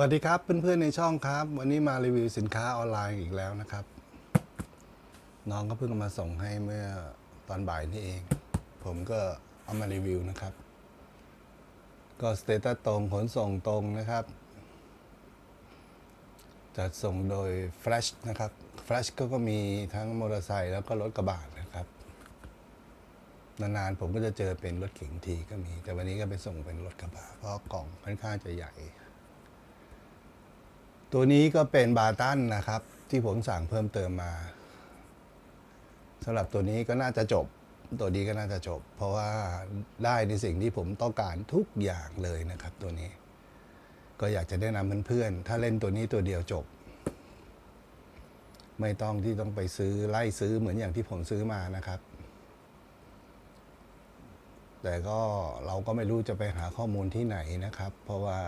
วัสดีครับเพื่อนๆในช่องครับ วันนี้มารีวิวสินค้าออนไลน์อีกแล้วนะครับ น้องก็เพิ่งมาส่งให้เมื่อตอนบ่ายนี่เอง ผมก็เอามารีวิวนะครับ ก็สเตตัสตรงขนส่งตรงนะครับ จัดส่งโดย Flash นะครับ Flash ก็ก็มีทั้งมอเตอร์ไซค์แล้วก็รถกระบะนะครับ นานๆผมก็จะเจอเป็นรถเก๋งทีก็มี แต่วันนี้ก็ไปส่งเป็นรถกระบะเพราะกล่องค่อนข้างจะใหญ่ ตัวนี้ก็เป็นบาตันนะครับ ที่ผมสั่งเพิ่มเติมมาสำหรับตัวนี้ก็น่าจะจบ ตัวนี้ก็น่าจะจบ เพราะว่าได้ในสิ่งที่ผมต้องการทุกอย่างเลยนะครับ ตัวนี้ ก็อยากจะแนะนำเพื่อนๆถ้าเล่นตัวนี้ตัวเดียวจบ ไม่ต้องที่ต้องไปซื้อไล่ซื้อเหมือนอย่างที่ผมซื้อมานะครับ แต่ก็เราก็ไม่รู้จะไปหาข้อมูลที่ไหนนะครับ เพราะว่า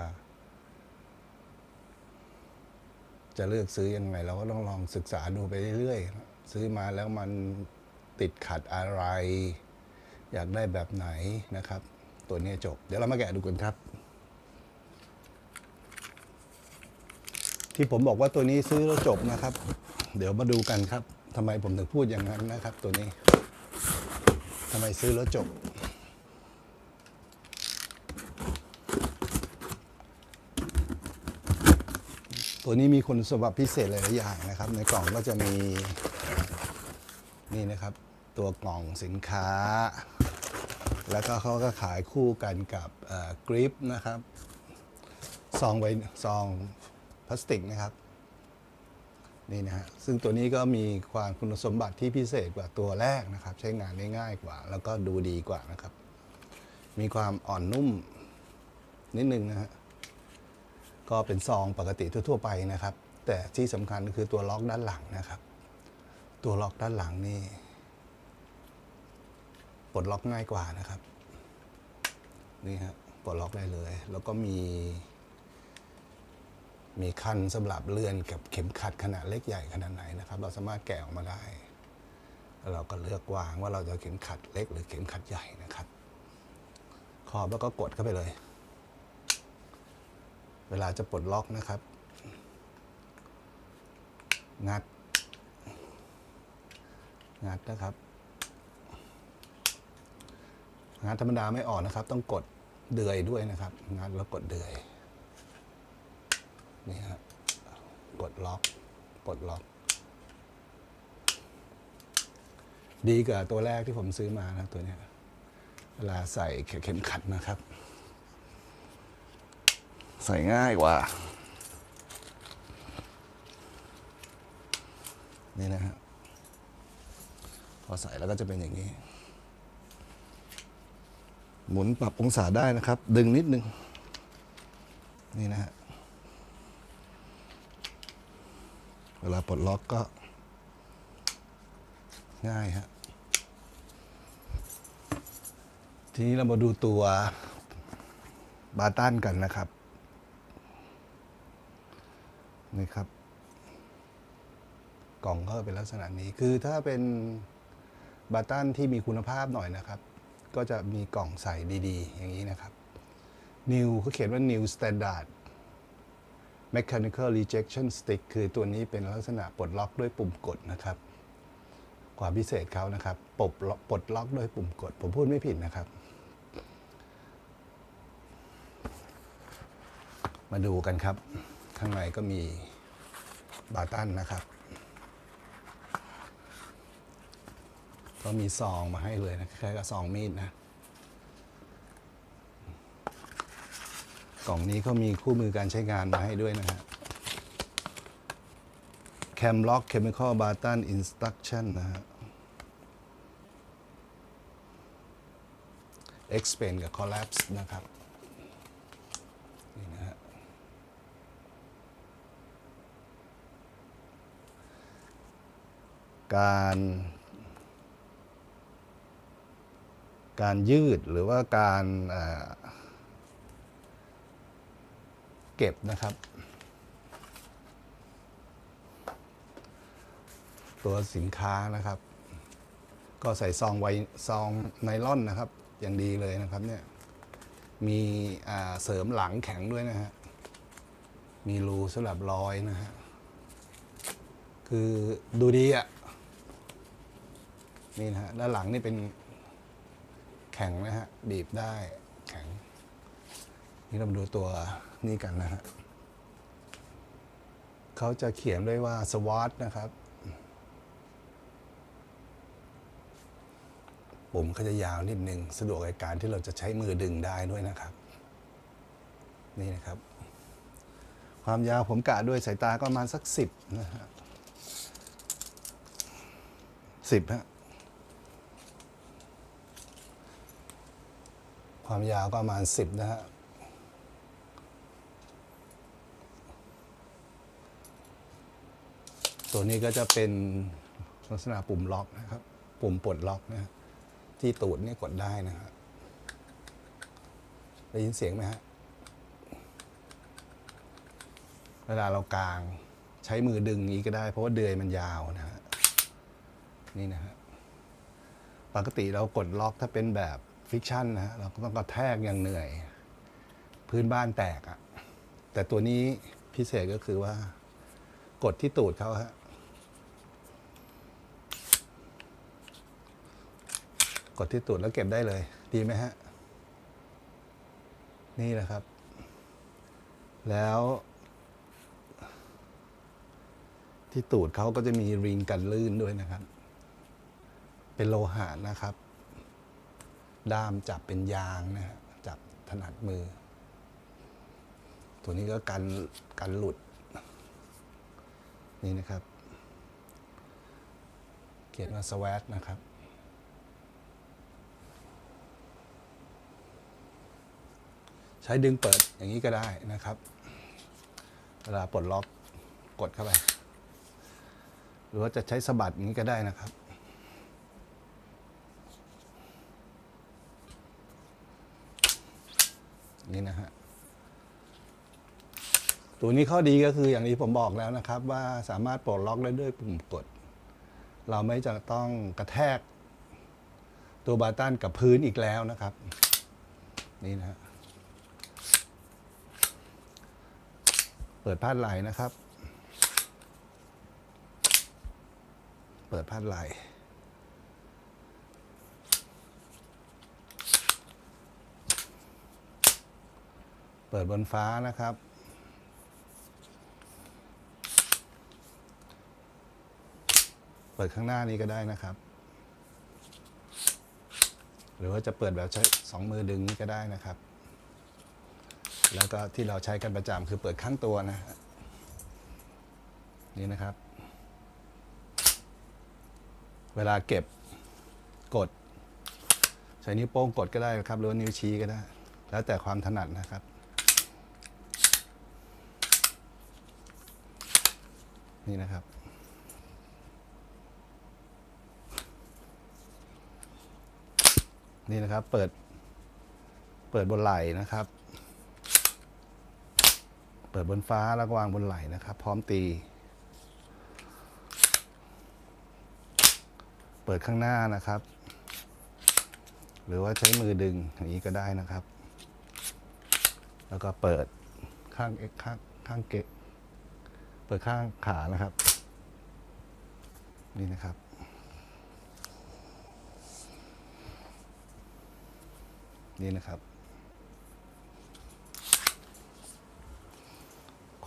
จะเลือกซื้อยังไง เราก็ต้องลองศึกษาดูไปเรื่อยๆ ซื้อมาแล้วมันติดขัดอะไร อยากได้แบบไหนนะครับ ตัวนี้จบ เดี๋ยวเรามาแกะดูกันครับ ที่ผมบอกว่าตัวนี้ซื้อแล้วจบนะครับ เดี๋ยวมาดูกันครับทำไมผมถึงพูดอย่างนั้นนะครับ ตัวนี้ทำไมซื้อแล้วจบ ตัวนี้มีคุณสมบัติพิเศษหลายๆอย่างนะครับ ในกล่องก็จะมีนี่นะครับ ตัวกล่องสินค้า แล้วก็เขาก็ขายคู่กันกับกริปนะครับซองไว้ซองพลาสติกนะครับนี่นะฮะซึ่งตัวนี้ก็มีความคุณสมบัติที่พิเศษกว่าตัวแรกนะครับ ใช้งานได้ง่ายกว่า แล้วก็ดูดีกว่านะครับ มีความอ่อนนุ่มนิดนึงนะฮะ ก็เป็นซองปกติทั่ว ๆ ไปนะครับ แต่ที่สำคัญคือตัวล็อกด้านหลังนะครับ ตัวล็อกด้านหลังนี่ปลดล็อกง่ายกว่านะครับนี่ฮะปลดล็อกได้เลย แล้วก็มี มีคันสำหรับเลื่อนกับเข็มขัดขนาดเล็กใหญ่ขนาดไหนนะครับ เราสามารถแกะออกมาได้แล้วเราก็เลือกวางว่าเราจะเข็มขัดเล็กหรือเข็มขัดใหญ่นะครับ ขอบแล้วก็กดเข้าไปเลย เวลาจะปลดล็อกนะครับ งัด งัดนะครับ งัดธรรมดาไม่ออกนะครับ ต้องกดเดือยด้วยนะครับ งัดแล้วกดเดือยนี่ครับกดล็อกปลดล็อก ดีกว่าตัวแรกที่ผมซื้อมานะตัวเนี้ยเวลาใส่เข็มขัดนะครับ ใส่ง่ายกว่า นี่นะฮะพอใส่แล้วก็จะเป็นอย่างนี้ หมุนปรับองศาได้นะครับ ดึงนิดนึง นี่นะฮะเวลาปลดล็อกก็ ง่ายฮะทีนี้เรามาดูตัวบาตันกันนะครับ นี่ครับ กล่องก็เป็นลักษณะนี้คือถ้าเป็นบาตันที่มีคุณภาพหน่อยนะครับ ก็จะมีกล่องใส่ดี ๆ อย่างนี้นะครับ New เขาเขียนว่า New Standard Mechanical Rejection Stick คือตัวนี้เป็นลักษณะปลดล็อกด้วยปุ่มกดนะครับ ความพิเศษเขานะครับปลดปลดล็อกด้วยปุ่มกด ผมพูดไม่ผิดนะครับ มาดูกันครับ ข้างในก็มีบาตันนะครับ ก็มีซองมาให้เลยนะคล้ายๆกับซองมีดนะ กล่องนี้เขามีคู่มือการใช้งานมาให้ด้วยนะฮะ Cam Lock Chemical Button Instruction นะฮะ Expand กับ Collapse นะครับ นี่นะฮะ การการยืดหรือว่าการเก็บนะครับ ตัวสินค้านะครับ ก็ใส่ซองไวซองไนล่อนนะครับ อย่างดีเลยนะครับเนี่ยมีเสริมหลังแข็งด้วยนะฮะมีรูสำหรับร้อยนะฮะคือดูดีอะ่ะ นี่นะฮะด้านหลังนี่เป็นแข็งนะฮะบีบได้แข็ง นี่เรามาดูตัวนี่กันนะฮะเขาจะเขียนด้วยว่าสวอตนะครับ ปุ่มเขาจะยาวนิดนึง สะดวกในการที่เราจะใช้มือดึงได้ด้วยนะครับ นี่นะครับ ความยาวผมกะด้วยสายตาก็ประมาณสักสิบนะฮะสิบฮะ ความยาวก็ประมาณสิบนะฮะตัวนี้ก็จะเป็นลักษณะปุ่มล็อกนะครับ ปุ่มปลดล็อกนะฮะที่ตูดนี่กดได้นะฮะได้ยินเสียงไหมฮะเวลาเรากางใช้มือดึงนี้ก็ได้ เพราะว่าเดือยมันยาวนะฮะนี่นะฮะปกติเรากดล็อกถ้าเป็นแบบ ฟิกชันนะฮะเราก็ต้องกระแทกอย่างเหนื่อย พื้นบ้านแตกอะแต่ตัวนี้พิเศษก็คือว่า กดที่ตูดเขาฮะกดที่ตูดแล้วเก็บได้เลย ดีไหมฮะ นี่แหละครับ แล้ว ที่ตูดเขาก็จะมีริงกันลื่นด้วยนะครับ เป็นโลหะนะครับ ด้ามจับเป็นยางนะฮะจับถนัดมือ ตัวนี้ก็กันกันหลุด นี่นะครับ เขียนว่าสวัสนะครับ ใช้ดึงเปิดอย่างนี้ก็ได้นะครับ เวลาปลดล็อกกดเข้าไป หรือว่าจะใช้สะบัดอย่างนี้ก็ได้นะครับ นี่นะฮะตัวนี้ข้อดีก็คืออย่างที่ผมบอกแล้วนะครับ ว่าสามารถปลดล็อกได้ด้วยปุ่มกด เราไม่จะต้องกระแทก ตัวบาตันกับพื้นอีกแล้วนะครับ นี่นะฮะเปิดพาดไหลนะครับ เปิดพาดไหล เปิดบนฟ้านะครับ เปิดข้างหน้านี้ก็ได้นะครับ หรือว่าจะเปิดแบบใช้สองมือดึงนี้ก็ได้นะครับ แล้วก็ที่เราใช้กันประจำคือเปิดข้างตัวนะนี่นะครับ เวลาเก็บกด ใช้นิ้วโป้งกดก็ได้ครับ หรือนิ้วชี้ก็ได้ แล้วแต่ความถนัดนะครับ นี่นะครับ นี่นะครับเปิด เปิดบนไหล่นะครับ เปิดบนฟ้าแล้วก็วางบนไหล่นะครับ พร้อมตี เปิดข้างหน้านะครับ หรือว่าใช้มือดึงอย่างนี้ก็ได้นะครับ แล้วก็เปิดข้างเอ็กข้างข้างเกะ เปิดข้างขานะครับ นี่นะครับ นี่นะครับ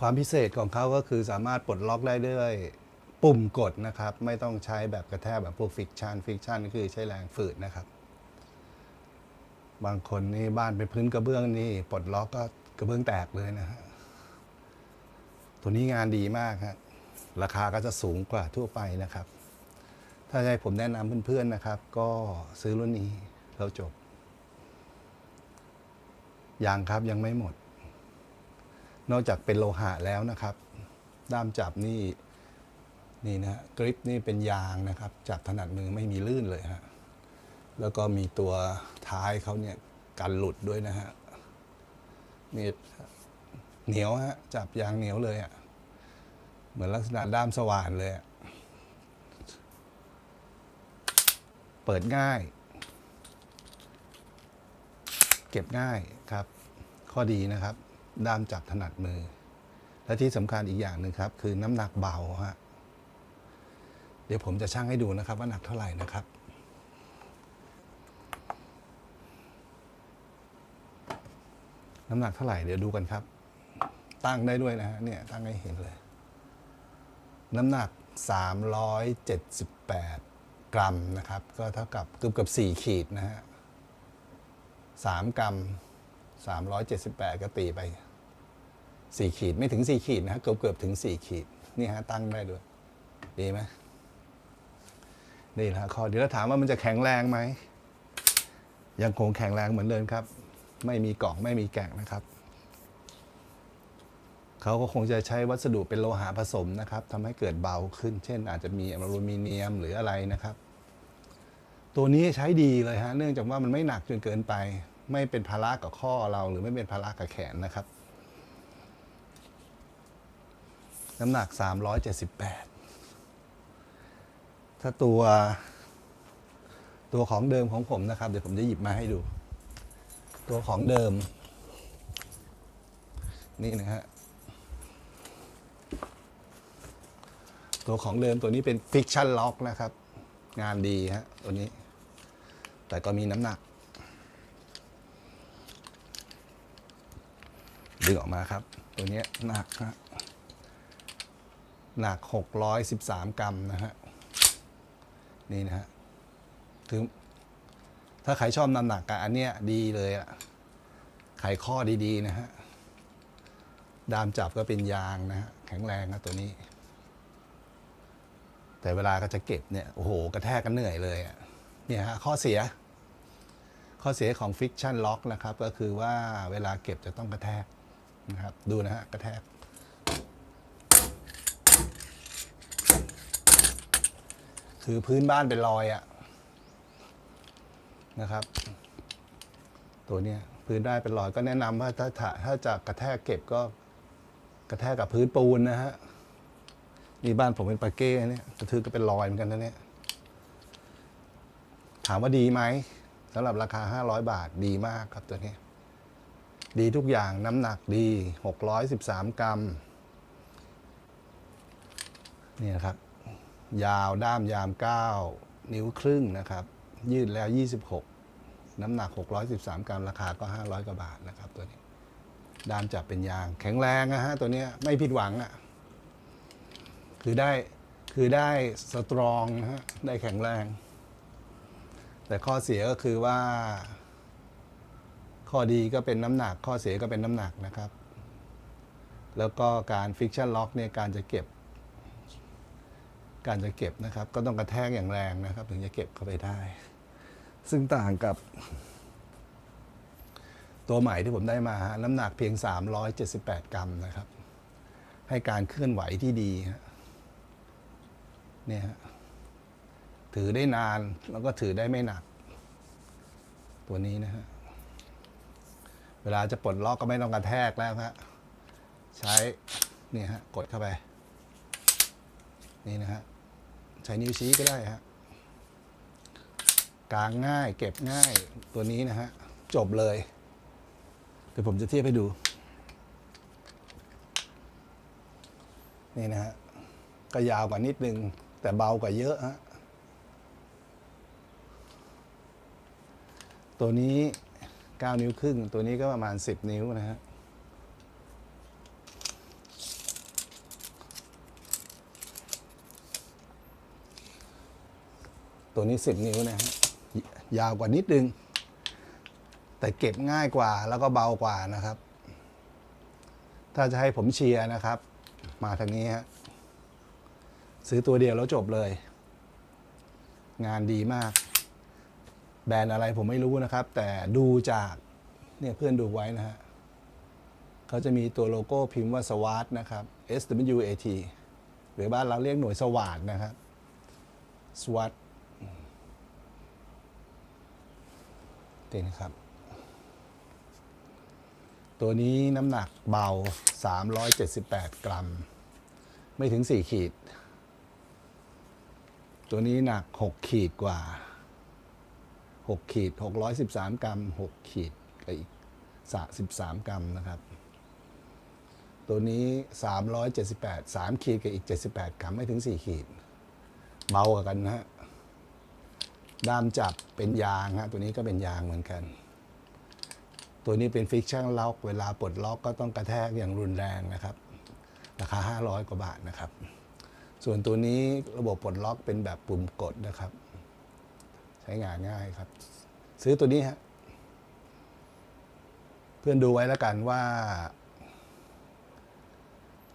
ความพิเศษของเขาก็คือสามารถปลดล็อกได้ด้วยปุ่มกดนะครับ ไม่ต้องใช้แบบกระแทกแบบพวกฟิกชันฟิกชันคือใช้แรงฝืดนะครับ บางคนนี่บ้านเป็นพื้นกระเบื้องนี่ปลดล็อกก็กระเบื้องแตกเลยนะฮะ ตัวนี้งานดีมากครับราคาก็จะสูงกว่าทั่วไปนะครับ ถ้าให้ผมแนะนำเพื่อนๆนะครับ ก็ซื้อรุ่นนี้แล้วจบยังครับยังไม่หมด นอกจากเป็นโลหะแล้วนะครับ ด้ามจับนี่นี่นะฮะกริปนี่เป็นยางนะครับ จับถนัดมือไม่มีลื่นเลยฮะแล้วก็มีตัวท้ายเขาเนี่ยกันหลุดด้วยนะฮะนี่ เหนียวฮะจับยางเหนียวเลยอะ่ะเหมือนลักษณะด้ามสว่านเลยอะเปิดง่าย เก็บง่ายครับ ข้อดีนะครับ ด้ามจับถนัดมือและและที่สำคัญอีกอย่างหนึ่งครับ คือน้ำหนักเบาฮะเดี๋ยวผมจะชั่งให้ดูนะครับ ว่าหนักเท่าไหร่นะครับน้ำหนักเท่าไหร่เดี๋ยวดูกันครับ ตั้งได้ด้วยนะฮะเนี่ยตั้งให้เห็นเลย น้ำหนัก 378 กรัมนะครับ ก็เท่ากับเกือบเกือบ4ขีดนะฮะ3กรัม 378 ก็ตีไป 4 ขีดไม่ถึง 4 ขีดนะฮะเกือบเกือบถึง 4 ขีดนี่ฮะตั้งได้ด้วย ดีไหมนี่นะฮะข้อเดี๋ยวถามว่ามันจะแข็งแรงไหมยังคงแข็งแรงเหมือนเดิมครับ ไม่มีกล่องไม่มีแกะนะครับ เขาก็คงจะใช้วัสดุเป็นโลหะผสมนะครับทำให้เกิดเบาขึ้น เช่น อาจจะมีอลูมิเนียมหรืออะไรนะครับ ตัวนี้ใช้ดีเลยฮะเนื่องจากว่ามันไม่หนักจนเกินไป ไม่เป็นภาระกับข้อเราหรือไม่เป็นภาระกับแขนนะครับ น้ำหนัก 378 ถ้าตัวตัวของเดิมของผมนะครับ เดี๋ยวผมจะหยิบมาให้ดู ตัวของเดิม นี่นะฮะ ตัวของเดิมตัวนี้เป็น Fiction Lock นะครับ งานดีฮะตัวนี้ แต่ก็มีน้ำหนัก ดึงออกมาครับ ตัวนี้หนักฮะหนัก 613 กรัมนะฮะ นี่นะฮะคือถ้าใครชอบน้ำหนักอันเนี้ยดีเลยอะไขข้อดีๆนะฮะ ดามจับก็เป็นยางนะฮะ แข็งแรงนะตัวนี้ แต่เวลาก็จะเก็บเนี่ยโอ้โหกระแทกกันเหนื่อยเลยอะเนี่ยฮะข้อเสีย ข้อเสียของ Fiction Lock นะครับก็คือว่าเวลาเก็บจะต้องกระแทกนะครับดูนะฮะกระแทกคือพื้นบ้านเป็นรอยอะนะครับ ตัวเนี้ยพื้นได้เป็นรอยก็แนะนำว่าถ้าถ้าจะกระแทกเก็บก็กระแทกกับพื้นปูนนะฮะ นี่บ้านผมเป็นปาเก้เนี่ยกระทือก็เป็นรอยเหมือนกันนะเนี่ย ถามว่าดีไหมสำหรับราคา 500 บาทดีมากครับตัวนี้ ดีทุกอย่างน้ำหนักดี 613 กรัม นี่นะครับ ยาวด้ามยาม 9 นิ้วครึ่งนะครับ ยืดแล้ว 26 น้ำหนัก 613 กรัม ราคาก็ 500 กว่าบาทนะครับตัวนี้ ด้ามจับเป็นยาง แข็งแรงนะฮะตัวนี้ไม่ผิดหวังอะ่ะ คือได้คือได้สตรองนะฮะได้แข็งแรง แต่ข้อเสียก็คือว่า ข้อดีก็เป็นน้ำหนัก ข้อเสียก็เป็นน้ำหนักนะครับ แล้วก็การฟิกชันล็อกเนี่ยการจะเก็บ การจะเก็บนะครับ ก็ต้องกระแทกอย่างแรงนะครับ ถึงจะเก็บเข้าไปได้ ซึ่งต่างกับ ตัวใหม่ที่ผมได้มาฮะน้ำหนักเพียง 378 กรัมนะครับ ให้การเคลื่อนไหวที่ดีฮะ เนี่ยฮะถือได้นานแล้วก็ถือได้ไม่หนัก ตัวนี้นะฮะเวลาจะปลดล็อกก็ไม่ต้องกระแทกแล้วฮะใช้เนี่ยฮะกดเข้าไป นี่นะฮะใช้นิ้วชี้ก็ได้ฮะกลางง่ายเก็บง่ายตัวนี้นะฮะจบเลยเดี๋ยวผมจะเทียบให้ดู นี่นะฮะก็ยาวกว่านิดนึง แต่เบากว่าเยอะฮะตัวนี้ 9 นิ้วครึ่ง ตัวนี้ก็ประมาณ 10 นิ้วนะฮะตัวนี้ 10 นิ้วนะฮะยาวกว่านิดนึง แต่เก็บง่ายกว่าแล้วก็เบากว่านะครับ ถ้าจะให้ผมเชียร์นะครับ มาทางนี้ฮะ ซื้อตัวเดียวแล้วจบเลย งานดีมาก แบรนด์อะไรผมไม่รู้นะครับ แต่ดูจากเนี่ยเพื่อนดูไว้นะฮะเขาจะมีตัวโลโก้พิมพ์ว่าสว a t นะครับ S W A T หรือบ้านเราเรียกหน่วยสวัสดนะครับสวัสดนี่นะครับ ตัวนี้น้ำหนักเบา 378 กรัม ไม่ถึง 4 ขีด ตัวนี้หนัก 6 ขีดกว่า 6 ขีด 613 กรัม 6 ขีดกับอีก13 กรัมนะครับ ตัวนี้ 378 3 ขีดกับอีก 78 กรัมไม่ถึง 4 ขีด เบากว่ากันนะฮะด้ามจับเป็นยางฮะตัวนี้ก็เป็นยางเหมือนกัน ตัวนี้เป็นฟิกชั่นล็อก เวลาปลดล็อกก็ต้องกระแทกอย่างรุนแรงนะครับ ราคา 500 กว่าบาทนะครับ ส่วนตัวนี้ระบบปลดล็อกเป็นแบบปุ่มกดนะครับ ใช้งานง่ายครับ ซื้อตัวนี้ฮะเพื่อนดูไว้แล้วกันว่า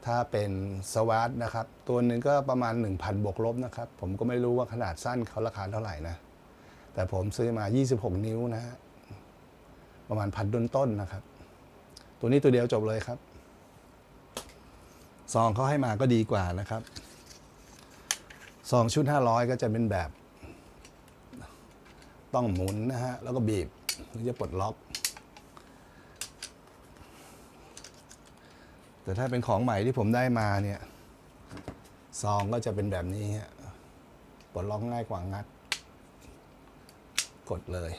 ถ้าเป็นสวัสดนะครับ ตัวหนึ่งก็ประมาณ 1,000 บวกลบนะครับ ผมก็ไม่รู้ว่าขนาดสั้นเขาราคาเท่าไหร่นะ แต่ผมซื้อมา 26 นิ้วนะฮะประมาณพันต้นนะครับ ตัวนี้ตัวเดียวจบเลยครับซองเขาให้มาก็ดีกว่านะครับ ซองชุด 500 ก็จะเป็นแบบ ต้องหมุนนะฮะ แล้วก็บีบถึงจะปลดล็อก แต่ถ้าเป็นของใหม่ที่ผมได้มาเนี่ย ซองก็จะเป็นแบบนี้ฮะ ปลดล็อกง่ายกว่างัด กดเลย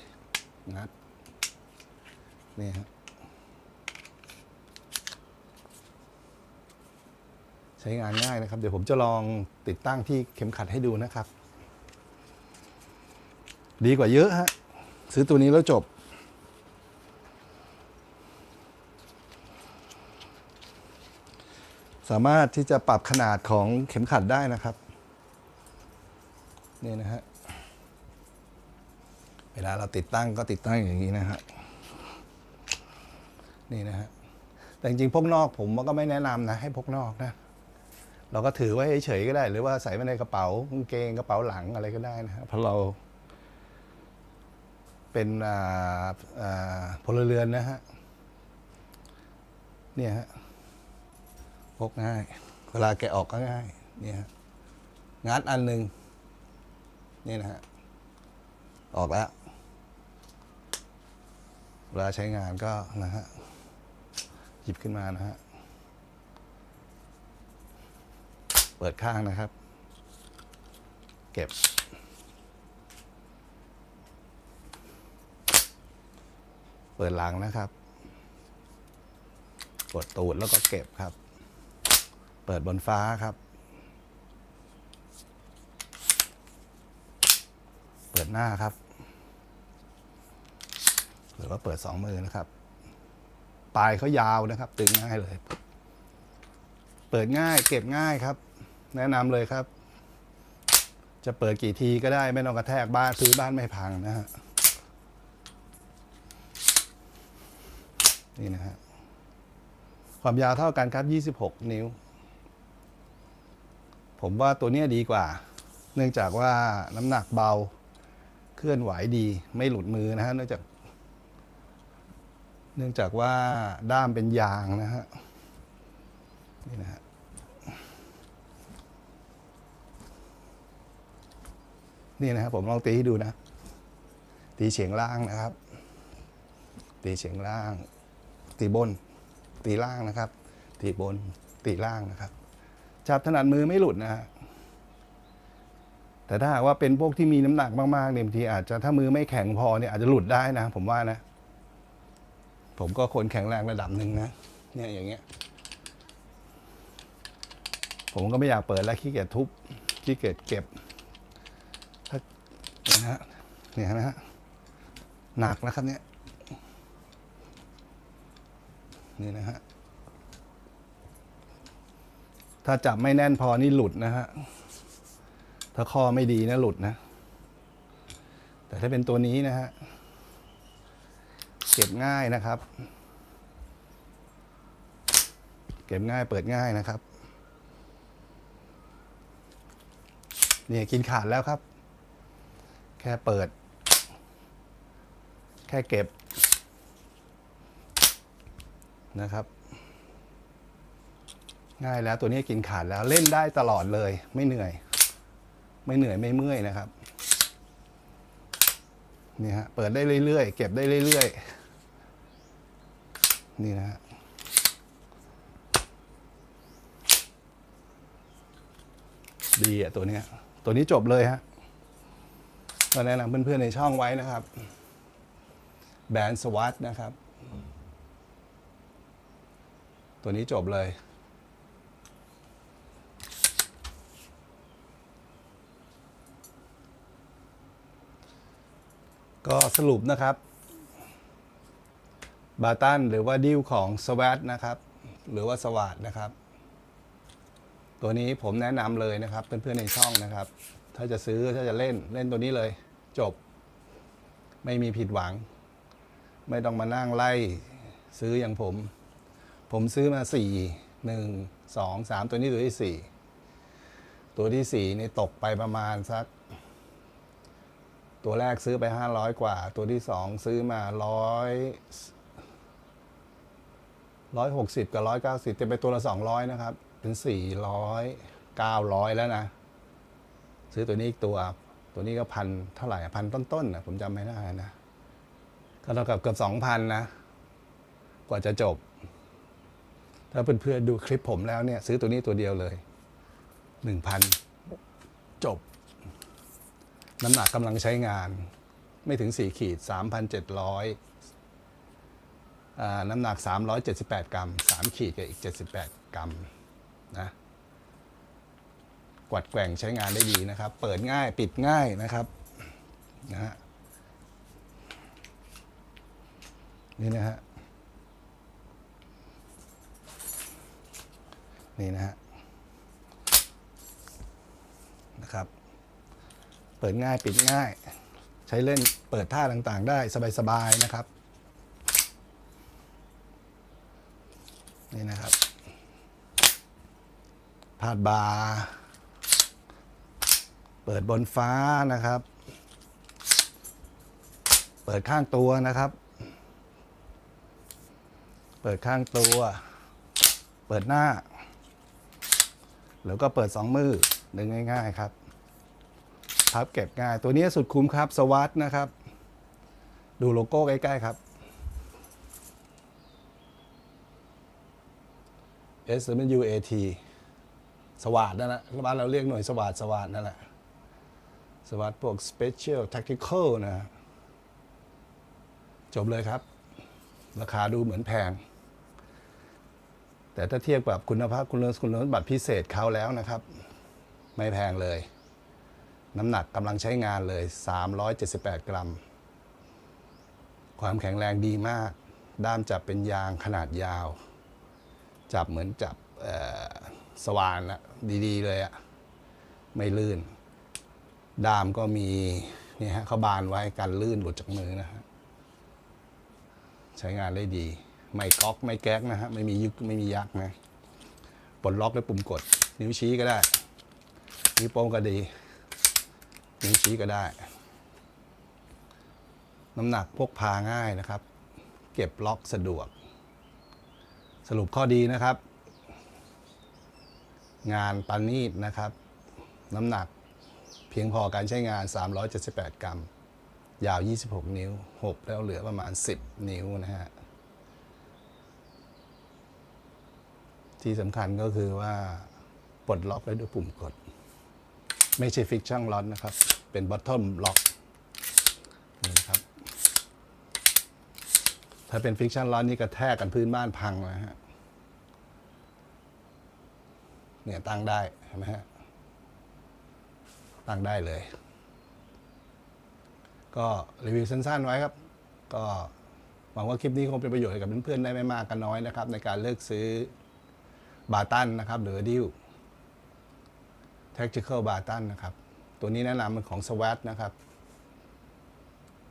งัด นี่ฮะ ใช้งานง่ายนะครับ เดี๋ยวผมจะลองติดตั้งที่เข็มขัดให้ดูนะครับ ดีกว่าเยอะฮะ ซื้อตัวนี้แล้วจบ สามารถที่จะปรับขนาดของเข็มขัดได้นะครับ นี่นะฮะ เวลาเราติดตั้งก็ติดตั้งอย่างนี้นะฮะ นี่นะฮะ แต่จริงๆพกนอกผมก็ไม่แนะนำนะ ให้พกนอกนะ เราก็ถือไว้เฉยๆก็ได้ หรือว่าใส่ไว้ในกระเป๋ากางเกงกระเป๋าหลังอะไรก็ได้นะฮะเพราะเรา เป็นพลเรือนนะฮะเนี่ยฮะพกง่าย เวลาแกะออกก็ง่ายเนี่ยงัดอันหนึ่งนี่นะฮะออกแล้วเวลาใช้งานก็นะฮะหยิบขึ้นมานะฮะ เปิดข้างนะครับ เก็บ เปิดหลังนะครับกดตูดแล้วก็เก็บครับ เปิดบนฟ้าครับ เปิดหน้าครับ หรือว่าเปิดสองมือนะครับ ปลายเขายาวนะครับ ตึงง่ายเลย เปิดง่าย เก็บง่ายครับ แนะนำเลยครับ จะเปิดกี่ทีก็ได้ไม่ต้องกระแทกบ้านซื้อบ้านไม่พังนะฮะนี่นะฮะความยาวเท่ากันครับ 26 นิ้ว ผมว่าตัวนี้ดีกว่า เนื่องจากว่าน้ำหนักเบา เคลื่อนไหวดี ไม่หลุดมือนะฮะ เนื่องจาก เนื่องจากว่าด้ามเป็นยางนะฮะ นี่นะฮะ นี่นะครับผมลองตีให้ดูนะ ตีเฉียงล่างนะครับ ตีเฉียงล่าง ตีบน ตีล่างนะครับ ตีบน ตีล่างนะครับ จับถนัดมือไม่หลุดนะฮะแต่ถ้าหากว่าเป็นพวกที่มีน้ำหนักมากๆเนี่ยบางทีอาจจะถ้ามือไม่แข็งพอเนี่ยอาจจะหลุดได้นะ ผมว่านะ ผมก็คนแข็งแรงระดับหนึ่งนะเนี่ยอย่างเงี้ย ผมก็ไม่อยากเปิดแล้วขี้เกียจทุบขี้เกียจเก็บ นี่นะฮะเนี่ยนะฮะหนักนะครับเนี่ยนี่นะฮะถ้าจับไม่แน่นพอนี่หลุดนะฮะถ้าข้อไม่ดีนะหลุดนะ แต่ถ้าเป็นตัวนี้นะฮะเก็บง่ายนะครับ เก็บง่ายเปิดง่ายนะครับเนี่ยกินขาดแล้วครับ ค่เปิด แค่เก็บนะครับ ง่ายแล้วตัวนี้กินขาดแล้วเล่นได้ตลอดเลย ไม่เหนื่อย ไม่เหนื่อยไม่เมื่อยนะครับนี่ฮะเปิดได้เรื่อยๆเก็บได้เรื่อยๆนี่นะฮะดีอะตัวเนี้ยตัวนี้จบเลยฮะ ก็แนะนำเพื่อนๆในช่องไว้นะครับ แบรนด์สวัสดนะครับ ตัวนี้จบเลย ก็สรุปนะครับ บาตันหรือว่าดิวของสวัสดนะครับ หรือว่าสวัสดนะครับ ตัวนี้ผมแนะนำเลยนะครับ เพื่อนๆในช่องนะครับ ถ้าจะซื้อถ้าจะเล่นเล่นตัวนี้เลย จบ ไม่มีผิดหวัง ไม่ต้องมานั่งไล่ซื้ออย่างผม ผมซื้อมาสี่หนึ่งสองสามตัวนี้ตัวที่สี่ตัวที่สี่นี่ตกไปประมาณสัก ตัวแรกซื้อไปห้าร้อยกว่า ตัวที่สองซื้อมาร้อยร้อยหกสิบกับร้อยเก้าสิบจะไปตัวละสองร้อยนะครับ เป็นสี่ร้อยเก้าร้อยแล้วนะ ซื้อตัวนี้อีกตัว ตัวนี้ก็พันเท่าไหร่พันต้นๆนะผมจำไม่ได้นะ ก็เท่ากับเกือบสองพันนะ กว่าจะจบ ถ้าเพื่อนๆดูคลิปผมแล้วเนี่ย ซื้อตัวนี้ตัวเดียวเลยหนึ่งพันจบ น้ำหนักกำลังใช้งาน ไม่ถึง 4 ขีด 3,700อ่าน้ำหนัก 378 กรัม 3 ขีดกับอีก 78 กรัมนะ กวัดแกว่งใช้งานได้ดีนะครับ เปิดง่ายปิดง่ายนะครับนะฮะนี่นะฮะนี่นะฮะนะครับ เปิดง่ายปิดง่าย ใช้เล่นเปิดท่าต่างๆ ได้สบายๆนะครับนี่นะครับ พาดบาร์ เปิดบนฟ้านะครับ เปิดข้างตัวนะครับ เปิดข้างตัว เปิดหน้า แล้วก็เปิดสองมือดึงง่าย ๆครับ พับเก็บง่าย ตัวนี้สุดคุ้มครับสวัสดนะครับ ดูโลโก้ใกล้ๆครับ S W A T สวัสดนั่นแหละบ้านเราเรียกหน่วยสวัสดสวัสดนั่นแหละ สวัสดพวก Special Tactical นะ จบเลยครับ ราคาดูเหมือนแพง แต่ถ้าเทียบกับคุณภาพคุณคุณสมบัติพิเศษเขาแล้วนะครับ ไม่แพงเลย น้ำหนักกำลังใช้งานเลย 378 กรัม ความแข็งแรงดีมาก ด้ามจับเป็นยางขนาดยาว จับเหมือนจับสว่านอะดี ๆ เลยอะไม่ลื่น ด้ามก็มีนี่ฮะเขาบานไว้กันลื่นหลุดจากมือนะฮะใช้งานได้ดี ไม่ก๊อกไม่แก๊กนะฮะไม่มียึกไม่มียักนะปลดล็อกด้วยปุ่มกด นิ้วชี้ก็ได้นิ้วโป้งก็ดี นิ้วชี้ก็ได้ น้ำหนักพกพาง่ายนะครับ เก็บล็อกสะดวก สรุปข้อดีนะครับ งานปานีตนะครับ น้ำหนัก เพียงพอการใช้งาน 378 กรัม ยาว 26 นิ้ว 6 แล้วเหลือประมาณ 10 นิ้วนะฮะ ที่สำคัญก็คือว่าปลดล็อกได้ด้วยปุ่มกด ไม่ใช่ฟิกชั่นล็อตนะครับ เป็นบอททอมล็อกนี่ครับ ถ้าเป็นฟิกชั่นล็อตนี่กระแทกกันพื้นบ้านพังนะฮะ เนี่ยตั้งได้เห็นไหมฮะ ตั้งได้เลย ก็รีวิวสั้นๆไว้ครับ ก็หวังว่าคลิปนี้คงเป็นประโยชน์กับเพื่อนๆได้ไม่มากก็น้อยนะครับ ในการเลือกซื้อบาตันนะครับหรือดิว Tactical บาตันนะครับ ตัวนี้แนะนำเป็นของ SWAT นะครับ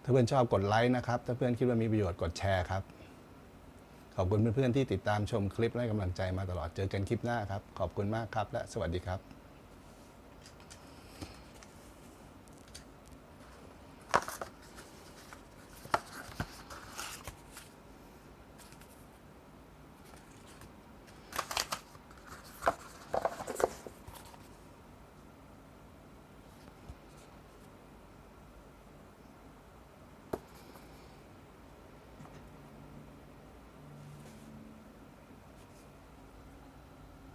ถ้าเพื่อนชอบกดไลค์นะครับ ถ้าเพื่อนคิดว่ามีประโยชน์กดแชร์ครับ ขอบคุณเพื่อนๆที่ติดตามชมคลิปและให้กำลังใจมาตลอดเจอกันคลิปหน้าครับ ขอบคุณมากครับ และสวัสดีครับ